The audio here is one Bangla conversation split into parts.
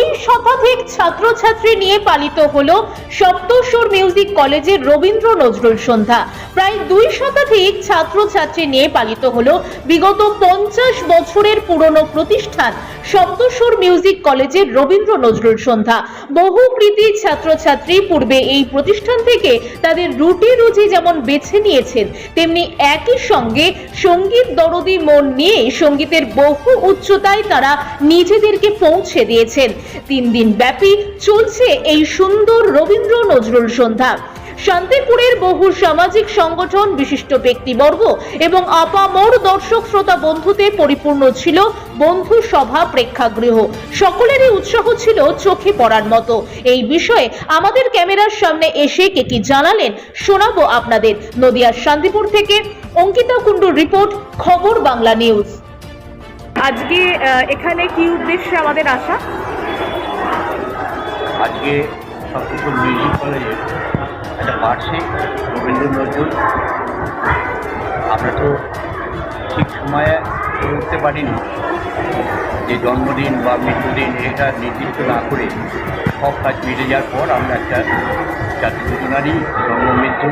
দুই শতাধিক ছাত্রছাত্রী নিয়ে পালিত হলো সপ্তস্বর মিউজিক কলেজের রবীন্দ্র নজরুল সন্ধ্যা। প্রায় দুই শতাধিক ছাত্রছাত্রী নিয়ে পালিত হলো বিগত পঞ্চাশ বছরের পুরনো প্রতিষ্ঠান সপ্তস্বর মিউজিক কলেজের রবীন্দ্র নজরুল সন্ধ্যা। বহু কৃতি ছাত্রছাত্রী পূর্বে এই প্রতিষ্ঠান থেকে তাদের রুটি রুজি যেমন বেছে নিয়েছেন, তেমনি একই সঙ্গে সংগীত দরদি মন নিয়ে সঙ্গীতের বহু উচ্চতায় তারা নিজেদেরকে পৌঁছে দিয়েছেন। তিন দিন ব্যাপী চলছে এই সুন্দর রবীন্দ্র নজরুল সন্ধ্যা। শান্তিপুরের বহু সামাজিক সংগঠন, বিশিষ্ট ব্যক্তিবর্গ এবং আপামর দর্শক, শ্রোতা বন্ধুতে পরিপূর্ণ ছিল বন্ধু সভা প্রেক্ষাগৃহ। সকলেরই উৎসাহ ছিল চোখে পড়ার মতো। এই বিষয়ে আমাদের ক্যামেরার সামনে এসে কে কি জানালেন শোনাবো আপনাদের। নদিয়ার শান্তিপুর থেকে অঙ্কিতা কুণ্ডুর রিপোর্ট, খবর বাংলা নিউজ। আজকে এখানে কি উদ্দেশ্যে আমাদের আসা? আজকে সপ্তপুর মিউজিক কলেজে একটা বার্ষিক রবীন্দ্র নজরুল আমরা তো ঠিক সময়ে উঠতে পারিনি যে জন্মদিন বা মৃত্যুদিন এটা নির্দিষ্ট না করে সব কাজ মিটে যাওয়ার পর আমরা একটা জাতি দুজনারই জন্ম মৃত্যু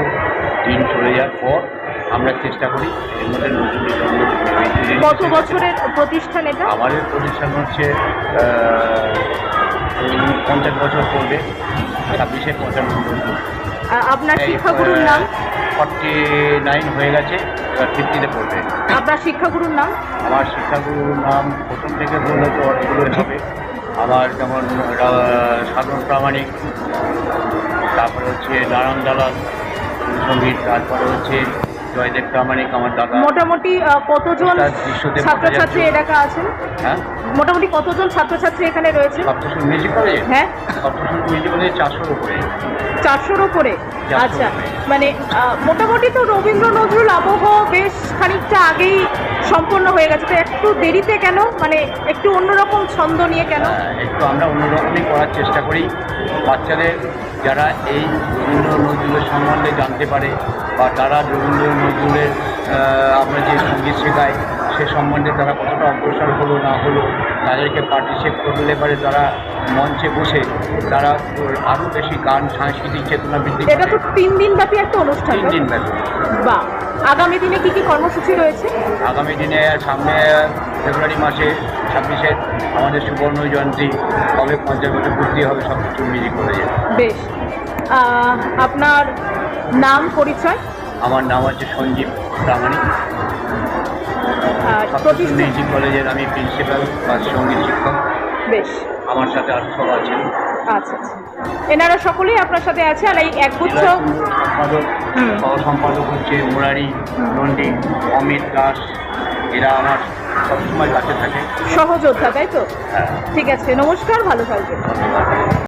দিন চলে যাওয়ার পর আমরা চেষ্টা করি এর মধ্যে জন্ম কত বছরের প্রতিষ্ঠান এটা? আমাদের প্রতিষ্ঠান হচ্ছে পঞ্চাশ বছর পড়বে ছাব্বিশে পঁচানব্বই আপনার শিক্ষাগুরুর নাম? ফর্টি নাইন হয়ে গেছে এবার ফিফটিতে পড়বে। আপনার শিক্ষাগুরুর নাম? আমার শিক্ষাগুরুর নাম প্রথম থেকে বললে তো অনেকগুলোই হবে। আমার যেমন সাধন প্রামাণিক তারপরে হচ্ছে নারায়ণ দালাল সংগীত তারপরে হচ্ছে জয়দেব প্রামাণিক আমার দাদা। মোটামুটি কতজন ছাত্রছাত্রী এলাকা আছেন? হ্যাঁ? মোটামুটি কতজন ছাত্রছাত্রী এখানে রয়েছে? সপ্তশন মিউজিক কলেজে হ্যাঁ সপ্তশন মিউজিক কলেজে চারশোর উপরে? চারশোর ওপরে আচ্ছা মানে মোটামুটি তো রবীন্দ্র নজরুল আবহ বেশ খানিকটা আগেই সম্পন্ন হয়ে গেছে। তো একটু দেরিতে কেন? মানে একটু অন্যরকম ছন্দ নিয়ে কেন? হ্যাঁ, একটু আমরা অন্যরকমই করার চেষ্টা করি। বাচ্চাদের যারা এই রবীন্দ্র নজরুলের সম্বন্ধে জানতে পারে বা তারা রবীন্দ্র নজরুলের আমরা যে সংগীত শেখাই সে সম্বন্ধে তারা কতটা অগ্রসর হলো না হলো তাদেরকে পার্টিসিপেট করলে পারে তারা মঞ্চে বসে তারা আরও বেশি গান সাংস্কৃতিক চেতনা বৃদ্ধি এটা তো তিন দিন ব্যাপী একটা অনুষ্ঠান তিন দিন ব্যাপী। বা আগামী দিনে কি কি কর্মসূচি রয়েছে? আগামী দিনে সামনে ফেব্রুয়ারি মাসে ছাব্বিশে আমাদের সুবর্ণ জয়ন্তী হবে পঞ্চাশ বছর পূর্তি হবে সব কিছু মিউজিক কলেজে বেশ। আপনার নাম পরিচয়? আমার নাম হচ্ছে সঞ্জীব প্রামাণিক। সপ্তম কলেজের আমি প্রিন্সিপাল বা সংগীত শিক্ষক। বেশ। আমার সাথে আর সব আছেন আচ্ছা আচ্ছা। এনারা সকলেই আপনার সাথে আছে আর এই একগুচ্ছ জেলা সম্পাদক হচ্ছে মুরারি নন্দী অমিত দাস। এরা আমার সবসময় কাছে থাকে। সহযোদ্ধা তাই তো? হ্যাঁ। ঠিক আছে নমস্কার ভালো থাকবেন।